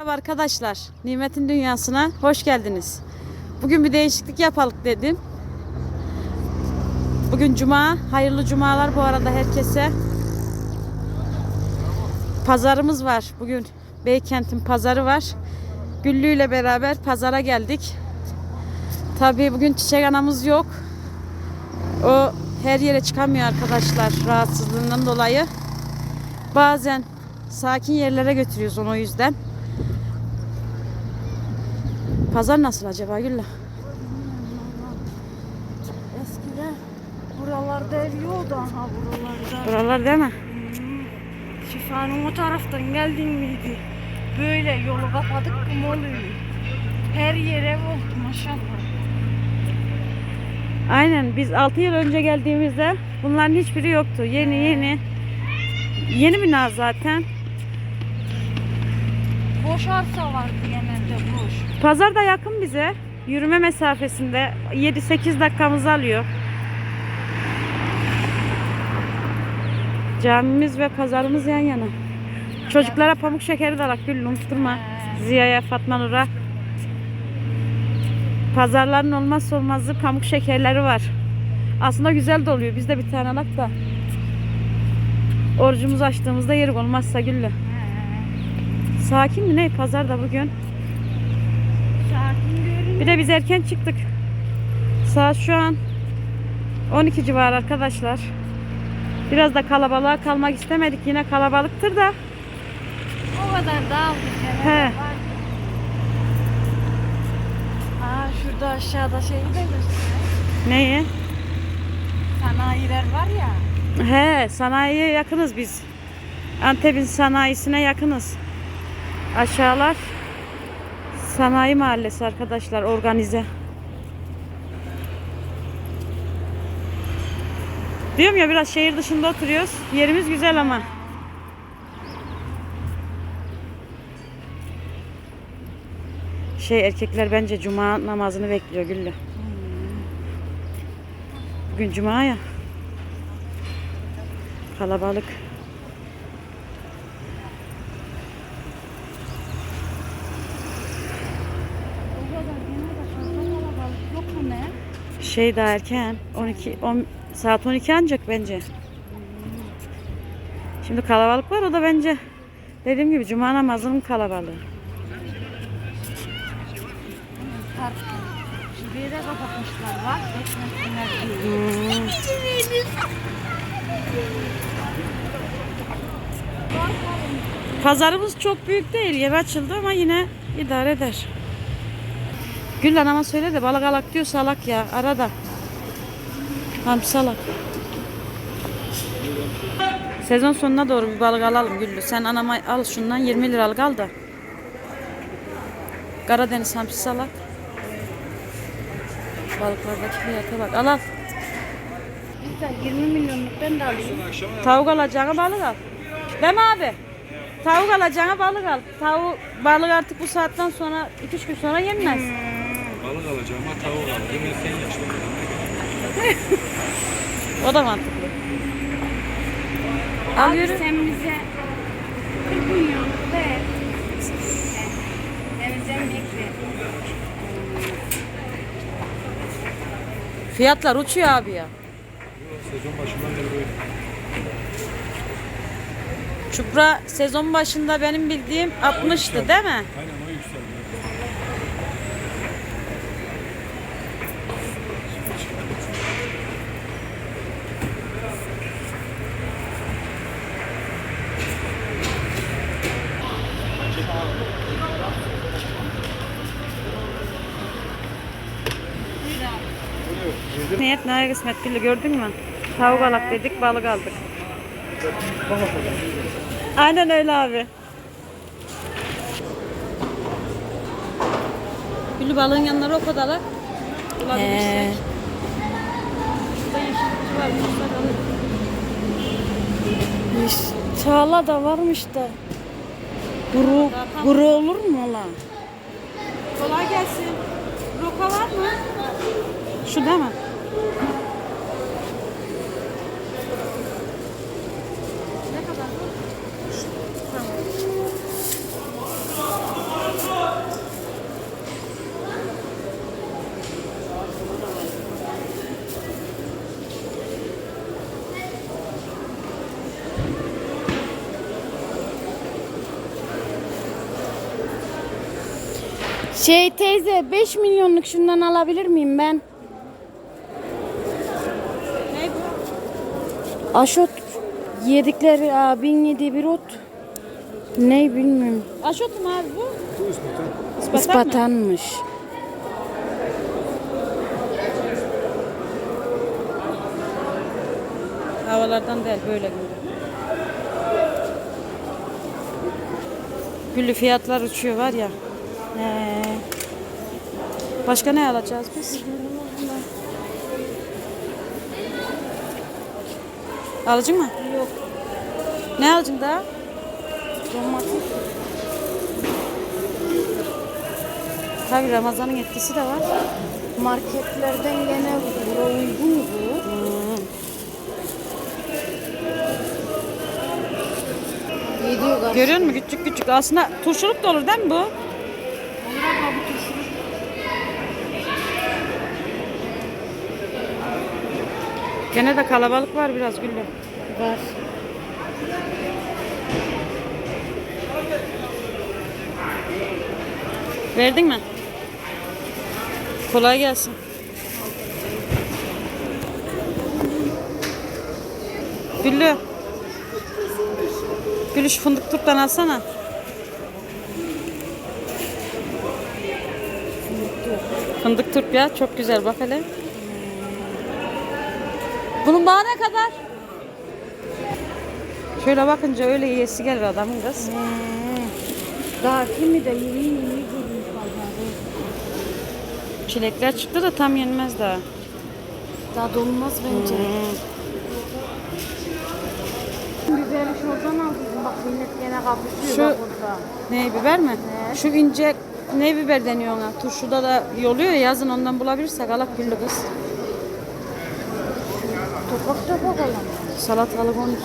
Merhaba arkadaşlar, Nimet'in Dünyası'na hoş geldiniz. Bugün bir değişiklik yapalım dedim. Bugün Cuma, hayırlı Cumalar bu arada herkese. Pazarımız var. Bugün Beykent'in pazarı var. Güllü ile beraber pazara geldik. Tabii bugün çiçek anamız yok. O her yere çıkamıyor arkadaşlar rahatsızlığından dolayı. Bazen sakin yerlere götürüyoruz onu o yüzden. Pazar nasıl acaba Gülla? Eskiden buralarda ev yoktu aha buralarda. Buralar değil mi? Şifanın o taraftan geldin miydi? Böyle yolu kapadık oluyor? Her yere oldu maşallah. Aynen biz 6 yıl önce geldiğimizde bunların hiçbiri yoktu. Yeni yeni. Yeni bina zaten. Boş arsa vardı genelde boş. Pazar da yakın bize. Yürüme mesafesinde 7-8 dakikamızı alıyor. Camimiz ve pazarımız yan yana. Çocuklara pamuk şekeri de alak Gül unutturma. Ziya'ya, Fatma Nur'a. Pazarların olmazsa olmazı pamuk şekerleri var. Aslında güzel de oluyor. Biz de bir tane alak da. Orucumuzu açtığımızda yerik olmazsa Güllü. Sakin mi ne? Pazar da bugün. Sakin görün. Bir de biz erken çıktık. Saat şu an 12 civarı arkadaşlar. Biraz da kalabalığa kalmak istemedik. Yine kalabalıktır da. O kadar dağıldık He. Var. Aa şurada aşağıda şeyi de. Neyi? Sanayiler var ya. He, sanayiye yakınız biz. Antep'in sanayisine yakınız. Aşağılar sanayi mahallesi arkadaşlar organize. Diyorum ya biraz şehir dışında oturuyoruz. Yerimiz güzel ama. Şey erkekler bence cuma namazını bekliyor Güllü. Bugün cuma ya. Kalabalık. O kadar gene de fazla kalabalık yok mu ne? Şey daha erken. 12 10 saat 12 ancak bence. Şimdi kalabalık var o da bence dediğim gibi cuma namazının kalabalığı. Değil. Pazarımız çok büyük değil. Yeni açıldı ama yine idare eder. Gül ama söyle de balık alak diyor salak ya. Arada. Hamsi salak. Sezon sonuna doğru bir balık alalım Güllü. Sen anama al şundan 20 liralık al da. Karadeniz hamsi salak. Balıklardaki fiyata bak. Al al. Güzel 20 milyonluk ben de alayım. Tavuk alacağına balık al. Değil mi abi? Tavuk alacağına balık al. Tavuk balık artık bu saatten sonra 2-3 gün sonra yenmez. Balık alacağım ama tavuk al. Yine sen yaşlı. O da mantıklı. Al Abi yürü. sen bize 40 milyonluk ver. Denizden bekle. Fiyatlar uçuyor abi ya. Sezon başından beri böyle. Çupra sezon başında benim bildiğim 60'tı değil mi? Aynen neye kısmet Güllü gördün mü? Tavuk alak dedik balık aldık. Aynen öyle abi. Güllü balığın yanları o kadar alak. Bulabilirsek. Şurada yeşillikçi var. bulursak alırız. Çağla da varmış da. Kuru, kuru olur mu lan? Kolay gelsin. Roka var mı? Şu değil mi? Şey teyze 5 milyonluk şundan alabilir miyim ben? Aşot yedikleri abin yediği bir ot. Ne bilmiyorum. Aşot mu abi bu? Bu ispatan. Mı? Ispatanmış. Havalardan değil böyle güllü. Güllü fiyatlar uçuyor var ya. He. Başka ne alacağız biz? Alıcı mı? Yok. Ne alacaksın daha? Domates. Tabii Ramazan'ın etkisi de var. Marketlerden gene bura uygun bu. Galiba. Görüyor musun? Küçük küçük. Aslında turşuluk da olur değil mi bu? Olur abla bu turşuluk. Gene de kalabalık var biraz Güllü. Var. Verdin mi? Kolay gelsin. Güllü. Şu fındık turptan alsana. Fındık turp ya çok güzel bak hele. Bunun bağı ne kadar? Şöyle bakınca öyle yiyesi gelir adamın kız. Hmm. Daha kimi de yeni yeni görüyor pazarı. Çilekler çıktı da tam yenmez daha. Daha dolmaz bence. Biberi şuradan aldım. Bak millet gene kapışıyor Şu- bak burada. Ne biber mi? Evet. Şu ince ne biber deniyor ona? Turşuda da yoluyor ya yazın ondan bulabilirsek alak güllü kız. Topak topak olan. Salatalık 12,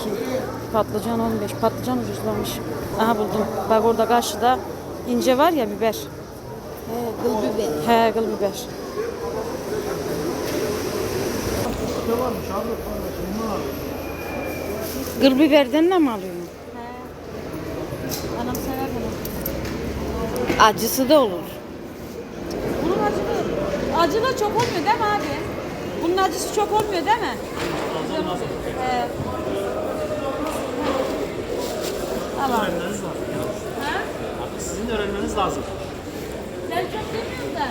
patlıcan 15. Patlıcan ucuzlamış. Aha buldum. Bak orada karşıda ince var ya biber. He, kıl biber. He kıl biber. Kıl biberden de mi alıyorsun? Anam sever bunu. Acısı da olur. Bunun acılı, acılı çok olmuyor değil mi abi? Bunun acısı çok olmuyor değil mi? He. Tamam. öğrenmeniz lazım. Ha? Artık sizin öğrenmeniz lazım. Sen çok demiyorsun da.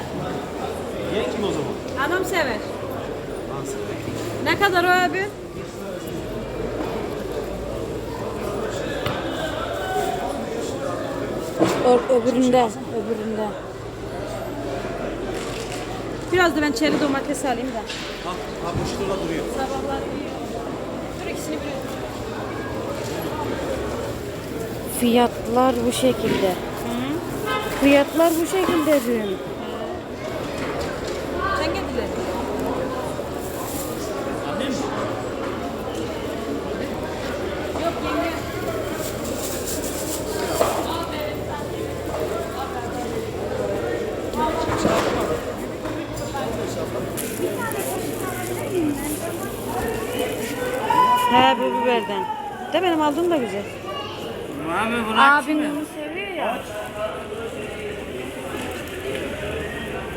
Ye kim o zaman? Anam sever. Nasıl? Ne kadar o abi? Ö- öbüründe, öbüründe. Biraz da ben çeri domates alayım da. Ha, ha bu şurada duruyor. Sabahlar yiyor. İkisini bir Fiyatlar bu şekilde. Fiyatlar bu şekilde diyorum. Sen getirdin. Annem mi? Yok yenge. He bu biberden. Aldığım da güzel. Abim bunu seviyor ya.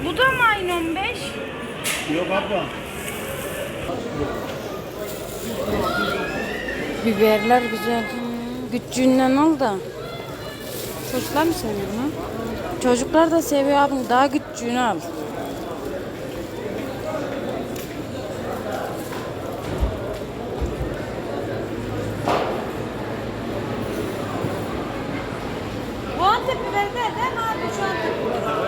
Bu da mı aynı 15? Yok abla. Biberler güzel. Küçüğünden al da. Çocuklar mı seviyor bunu? Çocuklar da seviyor abim. Daha küçüğünü al. Bu Antep biberi de değil mi abi? Şu Antep biberi.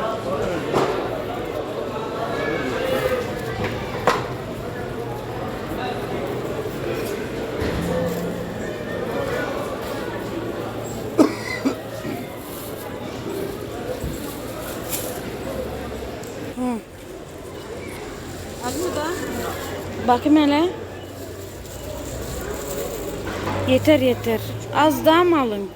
Az mı da? Bakayım hele. Yeter yeter. Az daha mı alın?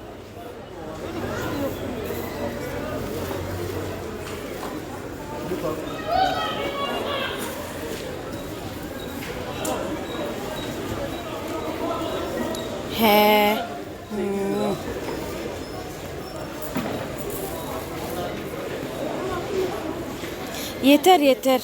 He. Yeter yeter.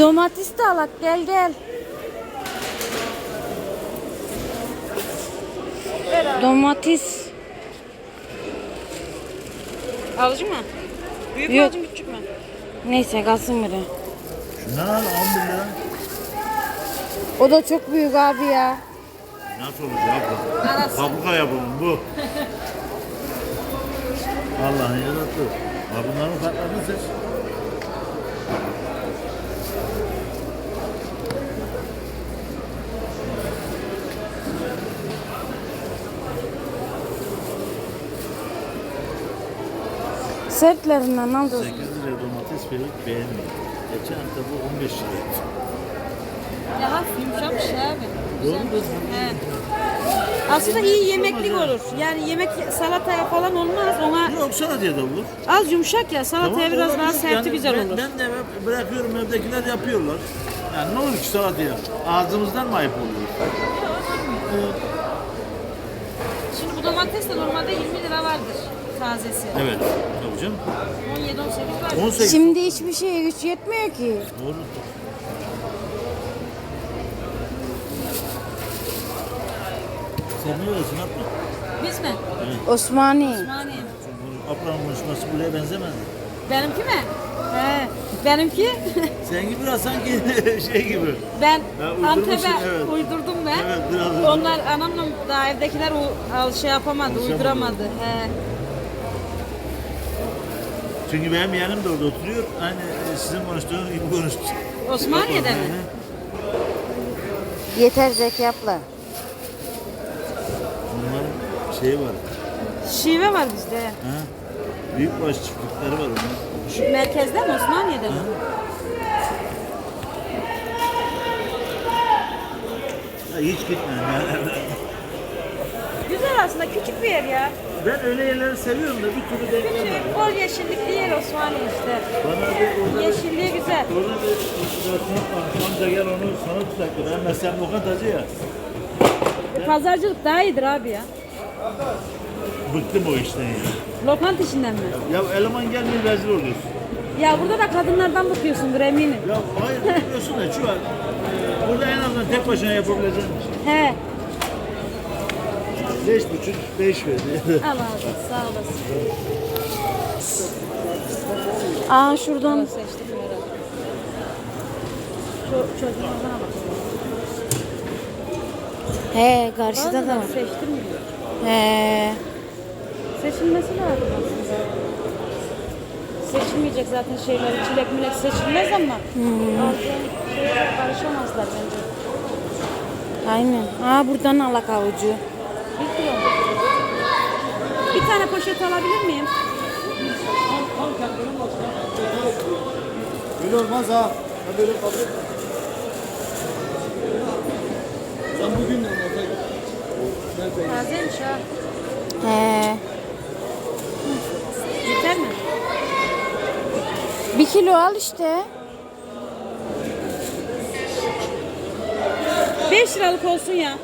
Domates de alak gel gel. Domates. Alıcı mı? Büyük Yok. mü küçük mü? Neyse kalsın biri. Şundan al 10 bin lira. O da çok büyük abi ya. Nasıl olacak bu? Fabrika yapımı bu. Allah'ın yarattığı. Ha bunların farklarını seç. Sertlerinden al da. 8 liraya domates verip beğenmiyor. Geçen hafta bu 15 lira. Ya hafif yumuşamış ya abi. Doğru mu? He. Aslında iyi yemeklik olur. Yani yemek salataya falan olmaz. Ona Yok sana diye de olur. az yumuşak ya. Salataya biraz daha olabilir. serti Yani güzel ben, olur. Ben de bırakıyorum evdekiler yapıyorlar. Yani ne olur ki salataya? Ağzımızdan mı ayıp oluyor? Şimdi bu domates de normalde 20 lira vardır tazesi. Evet. Canım. 17-18 var. 18. Şimdi hiçbir şeye güç yetmiyor ki. Doğru. Sen ne öyle atma. Biz mi? Osmani. Yani. Ablamın konuşması buraya benzemez. Benimki mi? He. Benimki Sen gibi biraz sanki şey gibi. ben uydurmuşsun, Antep'e evet. uydurdum ben. Evet, biraz. Onlar anamla daha evdekiler al şey yapamadı, uyduramadı. He. Çünkü benim yanım da orada oturuyor. Aynı e, sizin konuştuğunuz gibi konuştu. Osmaniye'de mi? Yeter Zeki abla. Onların şeyi var. Şive var bizde. Ha? Büyükbaş çiftlikleri var onlar. Şu merkezde mi Osmaniye'de mi? Ya hiç gitmedim yani. Güzel aslında küçük bir yer ya. Ben öyle yerleri seviyorum da bir türlü denk gelmedim. Küçük, bol yeşillikli yer Osmaniye işte. Bana bir orada bir, Yeşilliği güzel. orada bir restoran var. Amca gel onu sana tutaktı. Ben mesela lokantacı ya. E, Pazarcılık daha iyidir abi ya. Bıktım o işten ya. Lokant işinden mi? Ya eleman gelmiyor rezil oluyorsun. Ya burada da kadınlardan bakıyorsundur eminim. Ya hayır biliyorsun da şu var. e, Burada en azından tek başına yapabileceğin bir şey. He. Beş buçuk, beş verdi. Allah olsun. Sağ olasın. Aa şuradan. Seçtik herhalde. Şu çocuğumuzdan bak. He karşıda da var. Seçtim mi? He. Seçilmesi lazım aslında. Seçilmeyecek zaten şeyler. Çilek milek seçilmez ama. Aldığın şeylere karışamazlar bence. Aynen. Aa buradan alak avucu. Bir kilo. Bir tane poşet alabilir miyim? Öyle olmaz ha. Ben böyle kabul Sen bugün Tazeymiş ha. He. Yeter mi? Bir kilo al işte. 5 liralık olsun ya.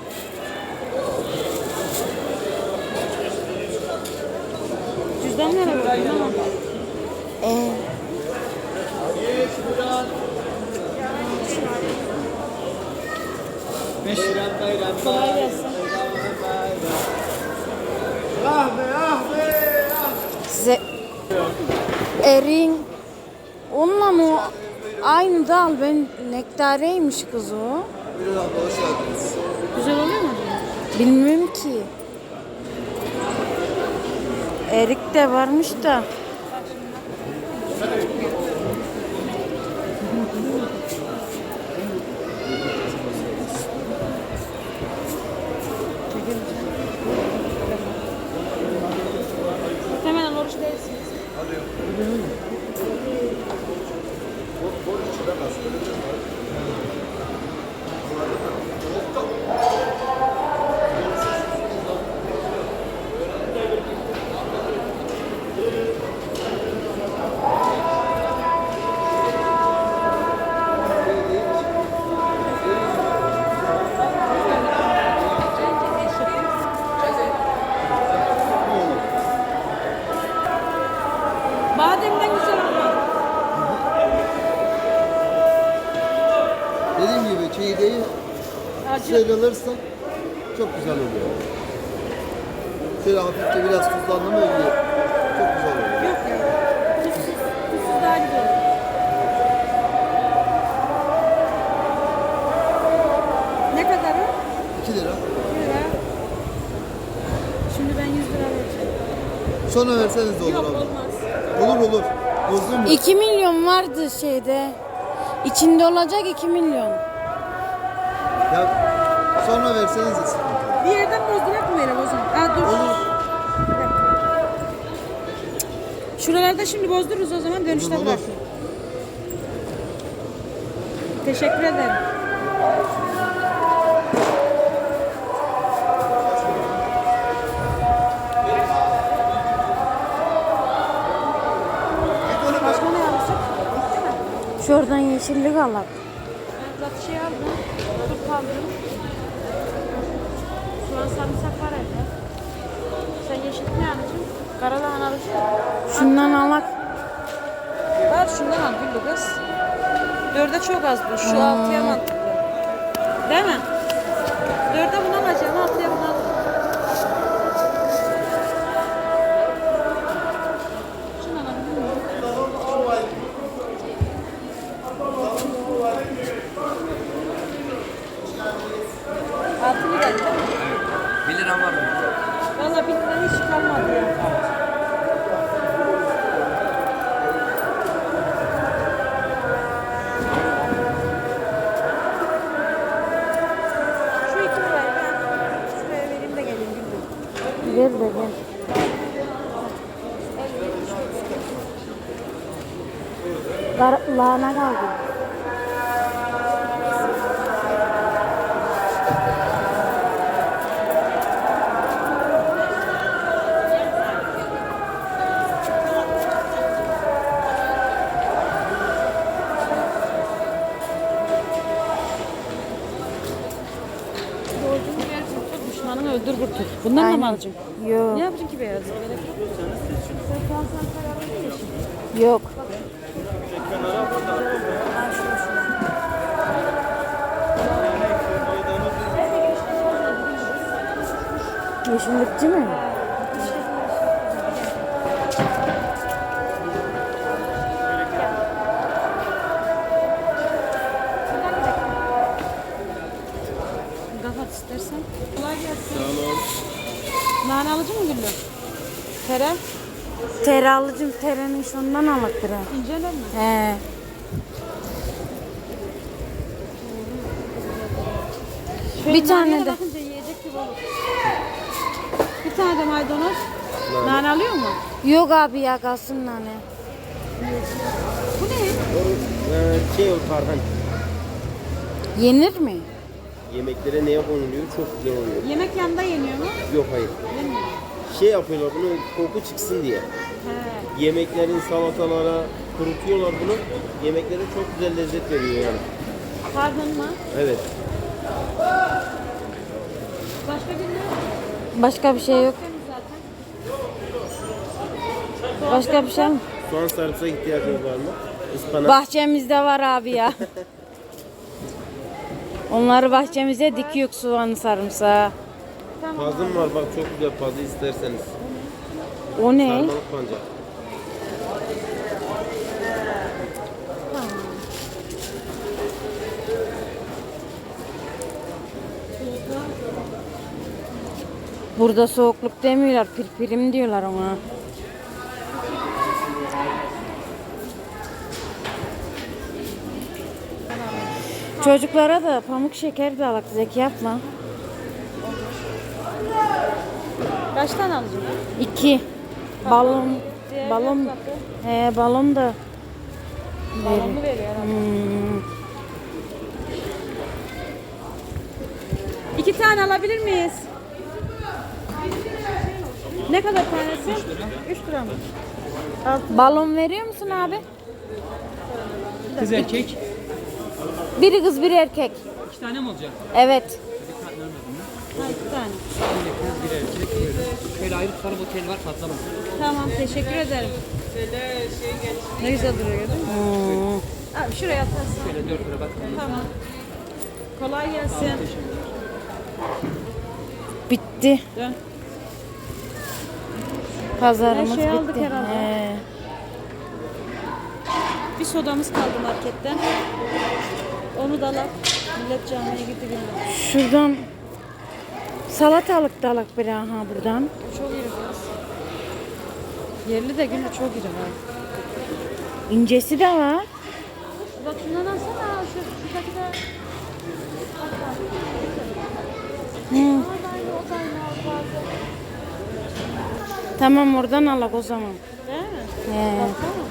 Nereye koydun ama? Ee, Kolay gelsin. size erin onunla mı aynı dal ben nektareymiş kız o. Güzel oluyor mu? Bilmiyorum ki. Erik de varmış da. Sonra verseniz de olur Yok abi. olmaz. Olur olur. Bozdun mu? 2 milyon vardı şeyde. İçinde olacak 2 milyon. Ya sonra verseniz de sıkıntı. yok. Bir yerden bozdurak mı verelim o zaman? Aa, dur. Olur. Bir dakika. Şuralarda şimdi bozdururuz o zaman dönüşte Olur, olur. bırakın. Teşekkür ederim. Şuradan yeşillik alak. Ben zaten şey aldım. Turp aldım. Şu an sarımsak var evde. Sen yeşil ne alacaksın? Karalahana alacaksın. Şundan alak. Var şundan al Güllü kız. Dörde çok az bu. Şu altıya mantıklı. Değil mi? Alacaksın? Yok. Ne yapacaksın ki beyazı? Yok. Yeşillikçi mi? Tere? Tere alıcım terenin şundan alaktır ha. İnceler mi? He. Şöyle Bir tane de. bakınca yiyecek gibi olur. Bir tane de maydanoz. Nane alıyor mu? Yok abi ya kalsın nane. Bu ne? Ee, şey o tarhan. Yenir mi? Yemeklere neye konuluyor? Çok güzel oluyor. Yemek yanında yeniyor mu? Yok hayır. Yenmiyor. Şey yapıyorlar bunu koku çıksın diye. He. Yemeklerin salatalara kurutuyorlar bunu. Yemeklere çok güzel lezzet veriyor yani. Pardon mu? Evet. Başka bir ne? Başka bir şey yok. Temiz zaten. Başka bir şey mi? Soğan sarımsak ihtiyacınız var mı? Ispanak. Bahçemizde var abi ya. Onları bahçemize dikiyor soğanı sarımsağı. Pazım var bak çok güzel pazı isterseniz. O ne? Sarmalık pancar. Burada soğukluk demiyorlar, pirpirim diyorlar ona. Çocuklara da pamuk şeker de alak zeki yapma. Kaç tane alacağım? İki balon balon he balon da Balonu veriyor herhalde. Hmm. İki tane alabilir miyiz? Ne kadar tanesi? 3 lira mı? balon veriyor musun abi? Kız erkek. Biri kız biri erkek. İki tane mi olacak? Evet. Ha, iki tane. Bir kız bir erkek. Böyle. Şöyle ayrı tutarım otel var patlamaz. Tamam teşekkür ederim. Ne güzel duruyor gördün mü? Abi şuraya atarsın. Şöyle dört lira bak. Tamam. Kolay gelsin. Bitti. Dön. Pazarımız Her şeyi bitti. aldık herhalde. He. Bir sodamız kaldı marketten. Onu da alak. Millet camiye gitti günler. Şuradan salatalık da alak bir aha buradan. Çok iri. Yerli de günü çok iri var. İncesi de var. Bak şundan alsana. Şu, şuradaki de. Hı. Tamam oradan alak o zaman. Değil mi? He. Baksana.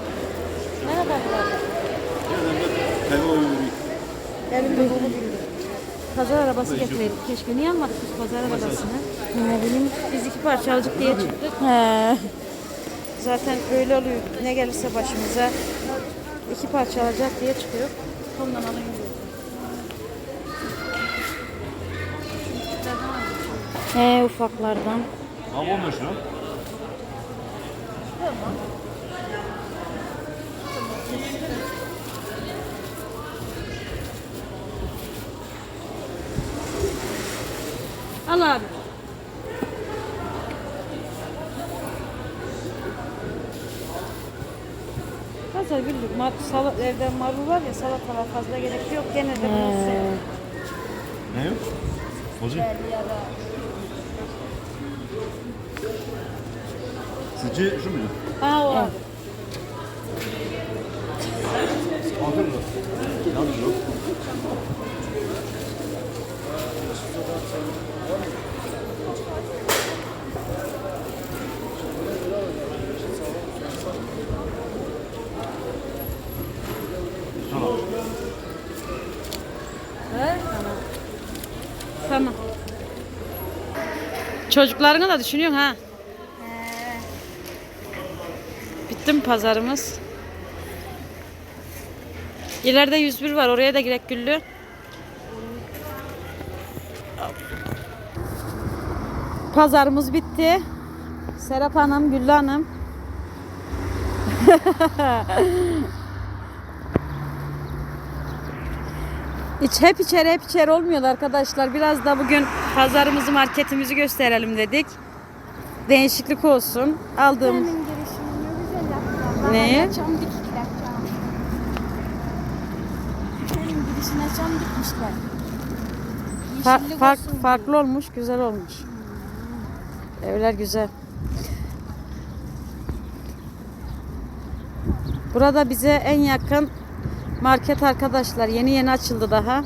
Ne kadar var? Dolu bildi. Pazar arabası getireydik. Keşke niye almadık biz pazar arabasını? Ne bileyim. Biz iki parça alacak diye çıktık. He. Zaten öyle oluyor. Ne gelirse başımıza iki parça alacak diye çıkıyor. Ondan alayım diyor. He ufaklardan. Ha olmuş lan. Al abi. Pazar güldük. Mar sala evde marul var ya salatalar fazla gerek yok. Gene de bunu sev. Ne yok? Hocam. Sizce şu muydu? Aa o abi. Altı lira. Yanlış yok. Tamam. Çocuklarını da düşünüyorsun ha. Bitti mi pazarımız? İleride 101 var. Oraya da girek Güllü. Pazarımız bitti. Serap Hanım, Güllü Hanım. İç, hep içeri hep içeri olmuyor arkadaşlar. Biraz da bugün pazarımızı marketimizi gösterelim dedik. Değişiklik olsun. Aldığım Neye? Fa- fark, farklı olmuş, güzel olmuş. Evler güzel. Burada bize en yakın market arkadaşlar. Yeni yeni açıldı daha.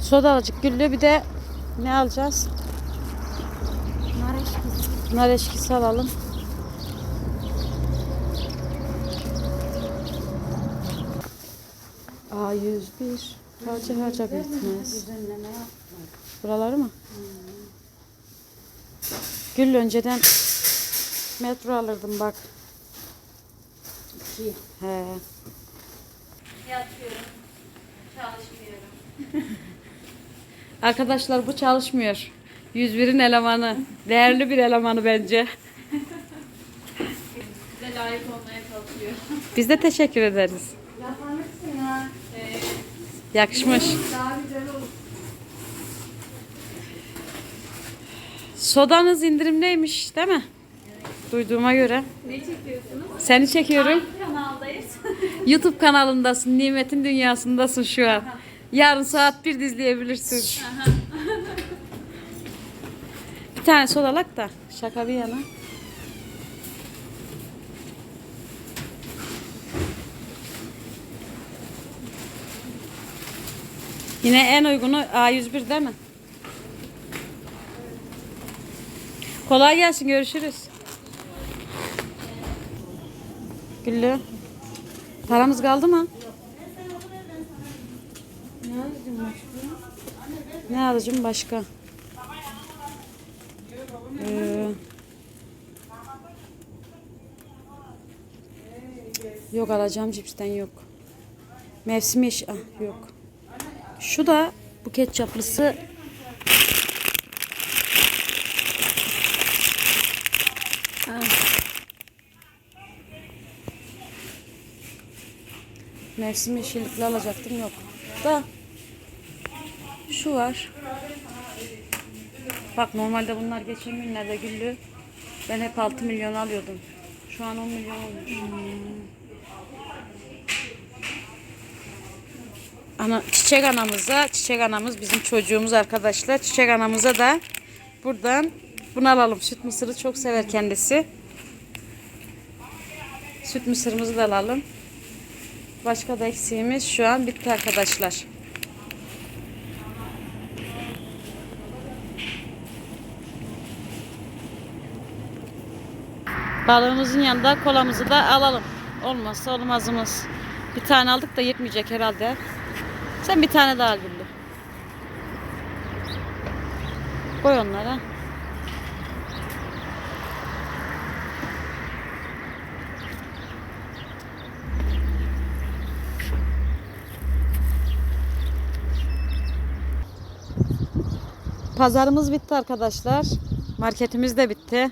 Soda alacak güllü bir de ne alacağız? Nar eşkisi. Nar eşkisi alalım. A 101 harca harca bitmez. Buraları mı? Gül önceden metro alırdım bak. He. Arkadaşlar bu çalışmıyor. 101'in elemanı. Değerli bir elemanı bence. Bize layık olmaya çalışıyor. Biz de teşekkür ederiz. Yakışmış. Sodanız indirimdeymiş değil mi? Duyduğuma göre. Ne çekiyorsunuz? Seni çekiyorum. Kanaldayız. YouTube kanalındasın. Nimetin dünyasındasın şu an. Yarın saat 1 izleyebilirsin. bir tane sodalak da şaka bir yana. Yine en uygunu A101 değil mi? Kolay gelsin görüşürüz. Güllü. Paramız kaldı mı? Ne alacağım başka? Ee, yok alacağım cipsten yok. Mevsim iş ah, yok. Şu da bu ketçaplısı Mevsim yeşillikli alacaktım yok. Da şu var. Bak normalde bunlar geçen günlerde güllü. Ben hep 6 milyon alıyordum. Şu an 10 milyon olmuş. Ana, çiçek anamıza, çiçek anamız bizim çocuğumuz arkadaşlar. Çiçek anamıza da buradan bunu alalım. Süt mısırı çok sever kendisi. Süt mısırımızı da alalım. Başka da eksiğimiz şu an bitti arkadaşlar. Balığımızın yanında kolamızı da alalım. Olmazsa olmazımız. Bir tane aldık da yetmeyecek herhalde. Sen bir tane daha Güllü. Koy onlara. Pazarımız bitti arkadaşlar. Marketimiz de bitti.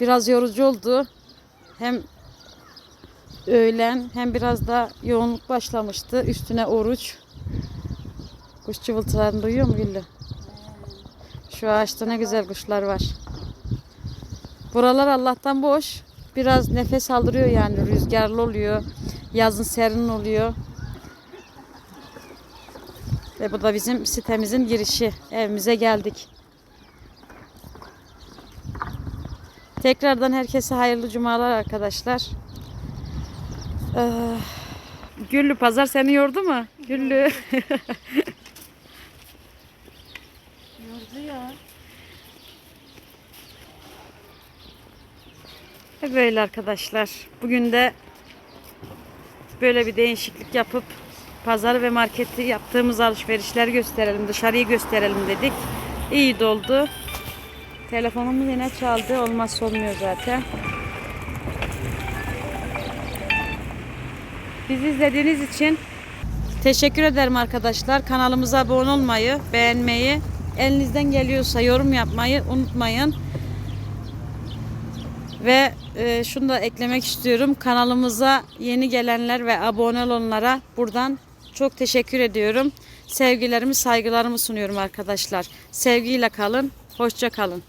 Biraz yorucu oldu. Hem öğlen hem biraz da yoğunluk başlamıştı. Üstüne oruç. Kuş cıvıltılarını duyuyor mu Güllü? Şu ağaçta ne güzel kuşlar var. Buralar Allah'tan boş. Biraz nefes aldırıyor yani rüzgarlı oluyor. Yazın serin oluyor. Ve bu da bizim sitemizin girişi. Evimize geldik. Tekrardan herkese hayırlı cumalar arkadaşlar. Ee, Güllü pazar seni yordu mu? Güllü. Yordu ya. Ve böyle arkadaşlar. Bugün de böyle bir değişiklik yapıp pazar ve marketi yaptığımız alışverişler gösterelim, dışarıyı gösterelim dedik. İyi doldu. Telefonumuz yine çaldı. Olmazsa olmuyor zaten. Bizi izlediğiniz için teşekkür ederim arkadaşlar. Kanalımıza abone olmayı, beğenmeyi, elinizden geliyorsa yorum yapmayı unutmayın. Ve e, şunu da eklemek istiyorum. Kanalımıza yeni gelenler ve abone olanlara buradan çok teşekkür ediyorum. Sevgilerimi, saygılarımı sunuyorum arkadaşlar. Sevgiyle kalın, hoşça kalın.